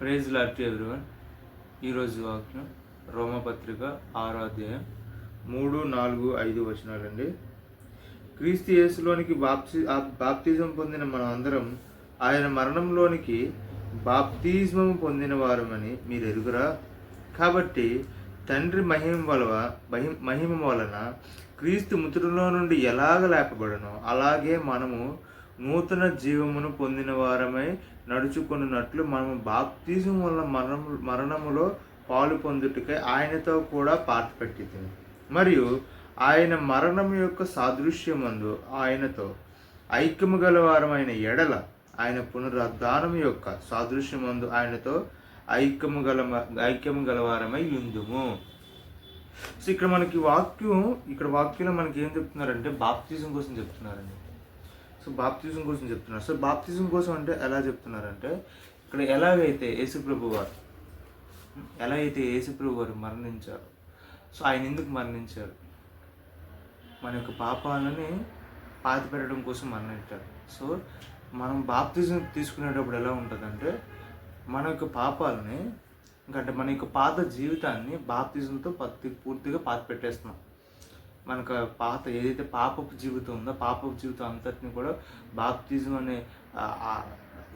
Praise lot everyone ఈరోజు వాక్యం రోమపత్రిక ఆరో అధ్యాయం మూడు నాలుగు ఐదు వచనాలండి. క్రీస్తు యేసులోనికి బాప్తి బాప్తిజం పొందిన మనం అందరం ఆయన మరణంలోనికి బాప్తిజమం పొందిన వారమని మీరు ఎరుగురా? కాబట్టి తండ్రి మహిమ వలవ మహిమ మహిమ వలన క్రీస్తు మృతులలో నుండి ఎలాగ లేపబడనో అలాగే మనము నూతన జీవమును పొందిన వారమై నడుచుకున్నట్లు మనము బాప్తిజం వల్ల మరణము మరణములో పాలు పొందుటకై ఆయనతో కూడా పాతపెట్టి మరియు ఆయన మరణం యొక్క సాదృశ్యమందు ఆయనతో ఐక్యము గలవారమైన ఎడల ఆయన పునరుద్ధానం యొక్క సాదృశ్యమందు ఆయనతో ఐక్యము గల ఐక్యము గలవారమై ఉందుము. సో ఇక్కడ మనకి వాక్యం ఇక్కడ వాక్యంలో మనకి ఏం చెప్తున్నారంటే బాప్తిజం కోసం చెప్తున్నారండి. సో బాప్తిజం కోసం చెప్తున్నారు. సో బాప్తిజం కోసం అంటే ఎలా చెప్తున్నారంటే ఇక్కడ ఎలాగైతే యేసుప్రభు వారు ఎలా అయితే యేసుప్రభు వారు మరణించారు సో ఆయన ఎందుకు మరణించారు? మన యొక్క పాపాలని పాతి పెట్టడం కోసం మరణించారు. సో మనం బాప్తిజం తీసుకునేటప్పుడు ఎలా ఉంటుందంటే మన యొక్క పాపాలని ఇంకంటే మన యొక్క పాత జీవితాన్ని బాప్తిజంతో పత్తి పూర్తిగా పాతి పెట్టేస్తున్నాం మనకు పాత ఏదైతే పాపపు జీవితం ఉందో పాపపు జీవితం అంతటిని కూడా బాప్తిజం అనే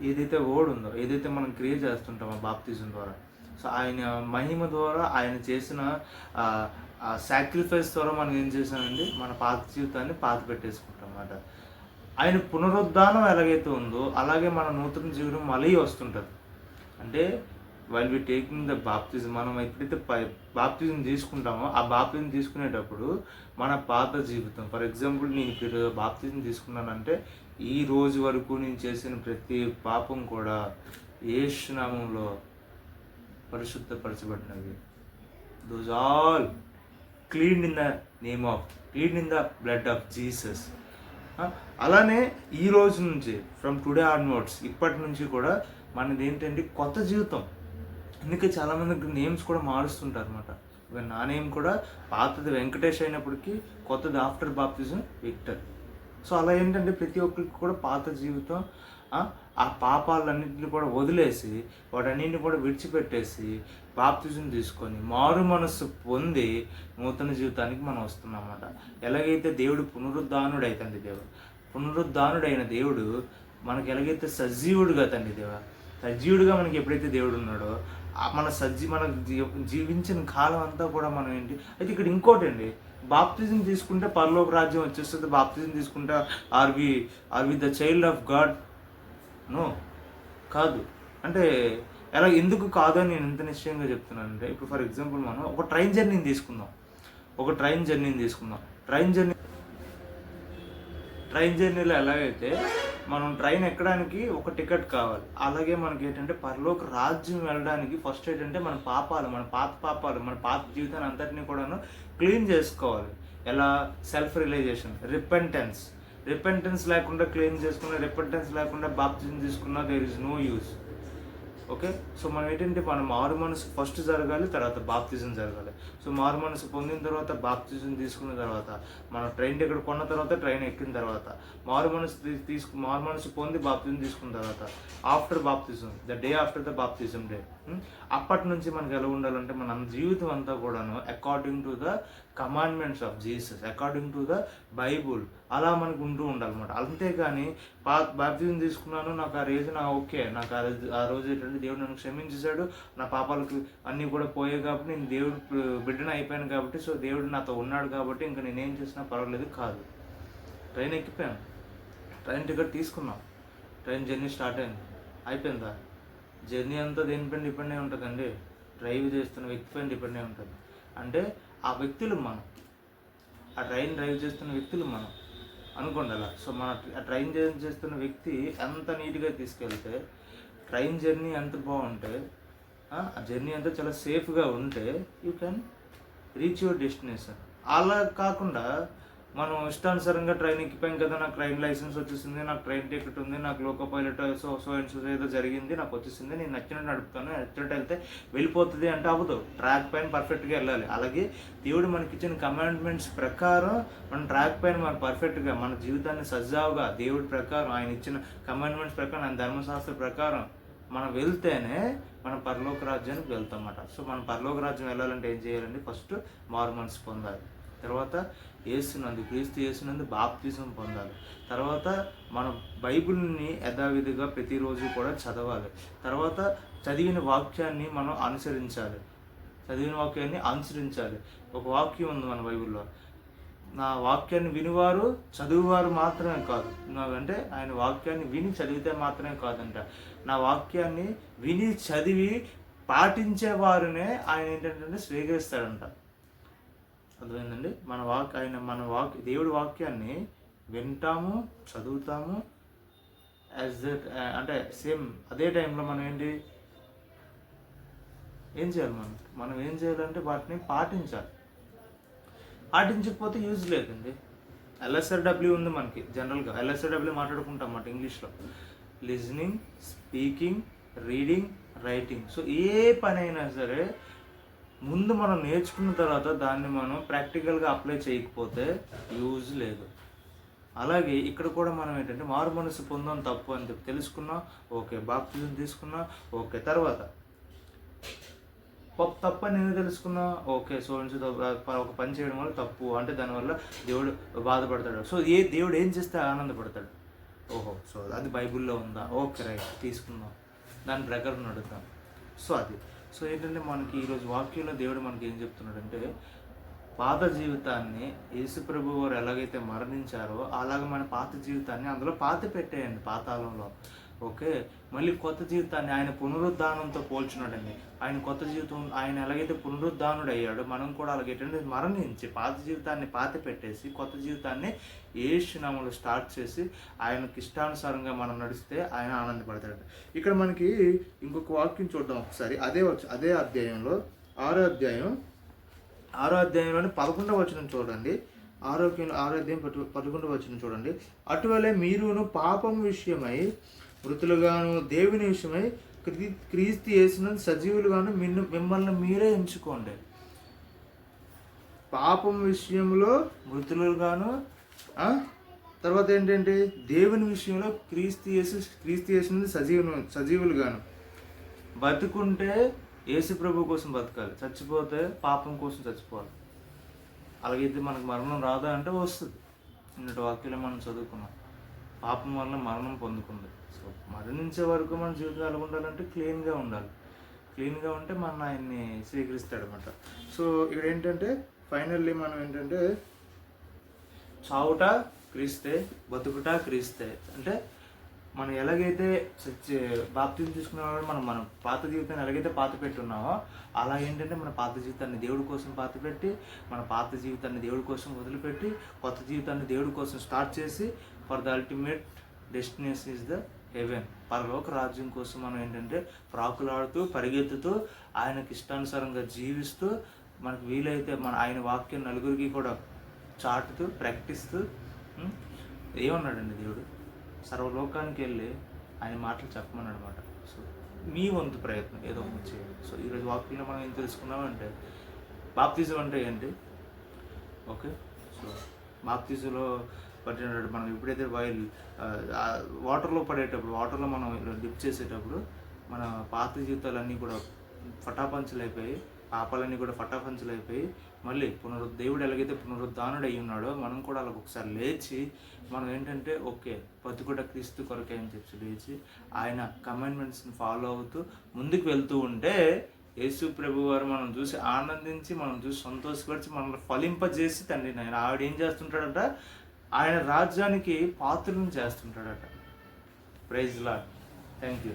ఏదైతే ఓడ్ ఉందో ఏదైతే మనం క్రియేట్ చేస్తుంటామో బాప్తిజం ద్వారా. సో ఆయన మహిమ ద్వారా ఆయన చేసిన సాక్రిఫైస్ ద్వారా మనం ఏం చేసామండి మన పాత జీవితాన్ని పాత పెట్టేసుకుంటాం అన్నమాట ఆయన పునరుద్ధానం ఎలాగైతే ఉందో అలాగే మన నూతన జీవితం మళ్ళీ వస్తుంటుంది. అంటే వైల్ వి టేకింగ్ ద బాప్తిజం మనం ఎప్పుడైతే బాప్తిజం తీసుకుంటామో ఆ బాప్తిజం తీసుకునేటప్పుడు మన పాత జీవితం ఫర్ ఎగ్జాంపుల్ నేను ఇప్పుడు బాప్తిజం తీసుకున్నానంటే ఈ రోజు వరకు నేను చేసిన ప్రతి పాపం కూడా ఏసునామంలో పరిశుద్ధపరచబడినవి. Those all clean in the name of clean in the blood of Jesus అలానే ఈ రోజు నుంచి ఫ్రమ్ టుడే ఆన్వర్డ్స్ ఇప్పటి నుంచి కూడా మనది ఏంటంటే కొత్త జీవితం. అందుకే చాలామంది నేమ్స్ కూడా మారుస్తుంటారు అనమాట నా నేమ్ కూడా పాతది వెంకటేష్ అయినప్పటికీ కొత్తది ఆఫ్టర్ బాప్తిజం విక్టర్ సో అలా ఏంటంటే ప్రతి ఒక్కరికి కూడా పాత జీవితం ఆ, ఆ పాపాలన్నింటిని కూడా వదిలేసి వాటన్నింటిని కూడా విడిచిపెట్టేసి బాప్తిజం తీసుకొని మారు మనస్సు పొంది నూతన జీవితానికి మనం వస్తున్నాం అన్నమాట ఎలాగైతే దేవుడు పునరుద్ధానుడు అవుతుంది దేవుడు పునరుద్ధానుడైన దేవుడు మనకి ఎలాగైతే సజీవుడుగా తండ్రి దేవ? సజీవుడుగా మనకి ఎప్పుడైతే దేవుడు ఉన్నాడో మన సజ్జి మన జీ- జీవించిన కాలం అంతా కూడా మనం ఏంటి అయితే ఇక్కడ ఇంకోటి అండి బాప్తిజం తీసుకుంటే పరలోక రాజ్యం వచ్చేస్తుంది బాప్తిజం తీసుకుంటే are we are we the child of God no కాదు. అంటే ఎలా ఎందుకు కాదు అని నేను ఎంత నిశ్చయంగా చెప్తున్నానంటే ఇప్పుడు ఫర్ ఎగ్జాంపుల్ మనం ఒక ట్రైన్ జర్నీని తీసుకుందాం. ఒక ట్రైన్ జర్నీని తీసుకుందాం. ట్రైన్ జర్నీ ట్రైన్ జర్నీలో ఎలాగైతే మనం ట్రైన్ ఎక్కడానికి ఒక టికెట్ కావాలి. అలాగే మనకి ఏంటంటే పరలోక రాజ్యం వెళ్ళడానికి ఫస్ట్ ఏంటంటే మన పాపాలు మన పాత పాపాలు మన పాత జీవితాన్ని అంతటినీ కూడాను క్లీన్ చేసుకోవాలి. ఎలా? సెల్ఫ్ రియలైజేషన్ రిపెంటెన్స్ రిపెంటెన్స్ లేకుండా క్లీన్ చేసుకున్న రిపెంటెన్స్ లేకుండా బాప్తిజం తీసుకున్నా there is no use okay? So మనం ఏంటంటే మనం మారు మనసు ఫస్ట్ జరగాలి తర్వాత బాప్తిజం జరగాలి. సో మారు మనసు పొందిన తర్వాత బాప్తిజం తీసుకున్న తర్వాత మనం ట్రైన్ టికెట్ కొన్న తర్వాత ట్రైన్ ఎక్కిన తర్వాత మారు మనసు తీసుకు మారు మనసు పొంది బాప్తిజం తీసుకున్న తర్వాత ఆఫ్టర్ బాప్తిజం ద డే ఆఫ్టర్ ద బాప్తిజం డే అప్పటి నుంచి మనకి ఎలా ఉండాలంటే మన జీవితం అంతా కూడాను according to the commandments of Jesus according to the Bible అలా మనకు ఉంటూ ఉండాలన్నమాట. అంతేగాని పా బాప్తిజం తీసుకున్నాను నాకు ఆ రోజు నా ఓకే నాకు ఆ రోజు ఆ రోజు ఏంటంటే దేవుడు నన్ను క్షమించేశాడు నా పాపాలకు అన్నీ కూడా పోయాయి కాబట్టి నేను దేవుడు బిడ్డన అయిపోయాను కాబట్టి సో దేవుడు నాతో ఉన్నాడు కాబట్టి ఇంకా నేనేం చేసినా పర్వాలేదు కాదు. ట్రైన్ ఎక్కిపోయాను. ట్రైన్ టికెట్ తీసుకున్నాం. ట్రైన్ జర్నీ స్టార్ట్ అయింది. అయిపోయిందా? జర్నీ అంతా దేనిపైన డిపెండ్ అయి ఉంటుందండి? డ్రైవ్ చేస్తున్న వ్యక్తిపైన డిపెండ్ అయి ఉంటుంది. అంటే ఆ వ్యక్తులు మనం. ఆ ట్రైన్ డ్రైవ్ చేస్తున్న వ్యక్తులు మనం. అనుకోండి అలా సో మన ఆ ట్రైన్ జర్నీ చేస్తున్న వ్యక్తి ఎంత నీట్గా తీసుకెళ్తే ట్రైన్ జర్నీ ఎంత బాగుంటే ఆ జర్నీ అంతా చాలా సేఫ్గా ఉంటే you can reach your destination. అలా కాకుండా మనం ఇష్టానుసారంగా ట్రైన్ ఎక్కిపోయాం కదా నాకు ట్రైన్ లైసెన్స్ వచ్చేసింది నాకు ట్రైన్ టికెట్ ఉంది నాకు loco pilot so so and so ఏదో జరిగింది నాకు వచ్చేసింది నేను నచ్చినట్టు నడుపుతాను నచ్చినట్టు వెళ్తే వెళ్ళిపోతుంది అంటే అవ్వదు. ట్రాక్ పైన పర్ఫెక్ట్గా వెళ్ళాలి. అలాగే దేవుడు మనకి ఇచ్చిన కమాండ్మెంట్స్ ప్రకారం మన ట్రాక్ పైన మనం పర్ఫెక్ట్గా మన జీవితాన్ని సజావుగా దేవుడి ప్రకారం ఆయన ఇచ్చిన కమాండ్మెంట్స్ ప్రకారం ఆయన ధర్మశాస్త్ర ప్రకారం మనం వెళ్తేనే మనం పరలోక రాజ్యానికి వెళ్తామన్నమాట. సో మనం పరలోక రాజ్యం వెళ్ళాలంటే ఏం చేయాలండి? ఫస్ట్ మారు మనసు పొందాలి. తర్వాత ఏసునందు క్రీస్తు ఏసునందు బాప్తిజం పొందాలి. తర్వాత మనం బైబిల్ని యథావిధిగా ప్రతిరోజు కూడా చదవాలి. తర్వాత చదివిన వాక్యాన్ని మనం అనుసరించాలి. చదివిన వాక్యాన్ని అనుసరించాలి. ఒక వాక్యం ఉంది మన బైబిల్లో. నా వాక్యాన్ని వినివారు చదువువారు మాత్రమే కాదు. అంటే ఆయన వాక్యాన్ని విని చదివితే మాత్రమే కాదంట. నా వాక్యాన్ని విని చదివి పాటించే వారినే ఆయన ఏంటంటే స్వీకరిస్తాడంట అర్థమైందండి? మన వాక్ ఆయన మన వాక్ దేవుడి వాక్యాన్ని వింటాము చదువుతాము యాజ్ దట్ అంటే సేమ్ అదే టైంలో మనం ఏంటి? ఏం చేయాలి మనం? మనం ఏం చేయాలంటే వాటిని పాటించాలి. పాటించకపోతే యూజ్ లేదండి. ఎల్ఎస్ఆర్డబ్ల్యూ ఉంది మనకి జనరల్గా. ఎల్ఎస్ఆర్డబ్ల్యూ మాట్లాడుకుంటాం అన్నమాట ఇంగ్లీష్లో. Listening speaking reading writing so ఏ పని అయినా సరే ముందు మనం నేర్చుకున్న తర్వాత దాన్ని మనం ప్రాక్టికల్గా అప్లై చేయకపోతే యూజ్ లేదు. అలాగే ఇక్కడ కూడా మనం ఏంటంటే మారు మనసు పొందాం తప్పు అని చెప్పి తెలుసుకున్నా ఓకే బాప్తిజం తీసుకున్నా ఓకే తర్వాత తప్పు అని నేను తెలుసుకున్నా ఓకే సో నుంచి ఒక పని చేయడం వల్ల తప్పు అంటే దానివల్ల దేవుడు బాధపడతాడు. సో ఏ దేవుడు ఏం చేస్తే ఆనందపడతాడు? ఓహో సో అది బైబిల్లో ఉందా? ఓకే రైట్ తీసుకుందాం. దాని ప్రకారం నడుద్దాం. సో అది. సో ఏంటంటే మనకి ఈరోజు వాక్యంలో దేవుడు మనకి ఏం చెప్తున్నాడంటే పాత జీవితాన్ని యేసుప్రభు వారు ఎలాగైతే మరణించారో అలాగే మన పాత జీవితాన్ని అందులో పాత పెట్టేయండి పాతాళంలో. ఓకే? మళ్ళీ కొత్త జీవితాన్ని ఆయన పునరుద్ధానంతో పోల్చున్నాడండి ఆయన కొత్త జీవితం ఆయన ఎలాగైతే పునరుద్ధానుడు అయ్యాడో మనం కూడా అలాగేటంటే మరణించి పాత జీవితాన్ని పాత పెట్టేసి కొత్త జీవితాన్ని ఏసునామలు స్టార్ట్ చేసి ఆయనకి ఇష్టానుసారంగా మనం నడిస్తే ఆయన ఆనందపడతాడు. ఇక్కడ మనకి ఇంకొక వాక్యం చూద్దాం ఒకసారి. అదే వచ్చి అదే అధ్యాయంలో ఆరో అధ్యాయం ఆరో అధ్యాయంలోని పదకొండవ వచనం చూడండి. ఆరోగ్యం ఆరోగ్యం పట్టు పదకొండవ వచనం చూడండి. అటువలే మీరును పాపం విషయమై మృతులుగాను దేవుని విషయమై క్రీ క్రీస్తు చేసిన సజీవులుగాను మిన్ను మిమ్మల్ని మీరే ఎంచుకోండి. పాపం విషయంలో మృతులుగాను తర్వాత ఏంటంటే దేవుని విషయంలో క్రీస్తు యేసు క్రీస్తు చేసినది సజీవులు సజీవులుగాను. బతుకుంటే యేసు ప్రభు కోసం బతకాలి. చచ్చిపోతే పాపం కోసం చచ్చిపోవాలి. అలాగైతే మనకు మరణం రాదా అంటే వస్తుంది. నిన్నటి వాక్యలో మనం చదువుకున్నాం. పాపం వల్ల మరణం పొందుకుంది. సో మరణించే వరకు మన జీవితం ఎలా ఉండాలంటే క్లీన్గా ఉండాలి. క్లీన్గా ఉంటే మన ఆయన్ని స్వీకరిస్తాడనమాట సో ఇక్కడ ఏంటంటే ఫైనల్లీ మనం ఏంటంటే చావుట క్రీస్తే బతుకుట క్రీస్తే. అంటే మనం ఎలాగైతే బాప్తిని తీసుకున్నామో మనం మనం పాత జీవితాన్ని ఎలాగైతే పాత పెట్టున్నామో అలా ఏంటంటే మన పాత జీవితాన్ని దేవుడి కోసం పాత పెట్టి మన పాత జీవితాన్ని దేవుడి కోసం వదిలిపెట్టి కొత్త జీవితాన్ని దేవుడి కోసం స్టార్ట్ చేసి for the ultimate destination is the heaven పరలోక రాజ్యం కోసం మనం ఏంటంటే ప్రాకులాడుతూ పరిగెత్తుతూ ఆయనకి ఇష్టానుసారంగా జీవిస్తూ మనకు వీలైతే మన ఆయన వాక్యం నలుగురికి కూడా చాటుతూ ప్రకటిస్తూ ఏమన్నాడండి దేవుడు? సర్వలోకానికి వెళ్ళి ఆయన మాటలు చెప్పమన్నాడు అనమాట సో మీ వంతు ప్రయత్నం ఏదో ఒకటి చేయాలి సో ఈరోజు వాక్యంలో మనం ఏం తెలుసుకున్నామంటే బాప్తిజం అంటే ఏంటి? ఓకే సో బాప్తిజంలో పట్టినప్పుడు మనం ఎప్పుడైతే వైల్ వాటర్లో పడేటప్పుడు వాటర్లో మనం డిప్ చేసేటప్పుడు మన పాత జీవితాలన్నీ కూడా ఫటాపంచలు అయిపోయి పాపాలన్నీ కూడా ఫటాపంచలు అయిపోయి మళ్ళీ పునరు దేవుడు ఎలాగైతే పునరుద్ధానుడు అయి ఉన్నాడో మనం కూడా అలా ఒకసారి లేచి మనం ఏంటంటే ఓకే బతుకుట క్రీస్తు కొరకే అని చెప్పి లేచి ఆయన కమాండ్మెంట్స్ని ఫాలో అవుతూ ముందుకు వెళ్తూ ఉంటే యేసు ప్రభు వారు మనం చూసి ఆనందించి మనం చూసి సంతోషపరిచి మనల్ని ఫలింపజేసి తండ్రి ఆయన ఆవిడ ఏం చేస్తుంటాడంట? ఆయన రాజ్యానికి పాత్రలను చేస్తుంటాడట. ప్రైజ్ లా థ్యాంక్ యూ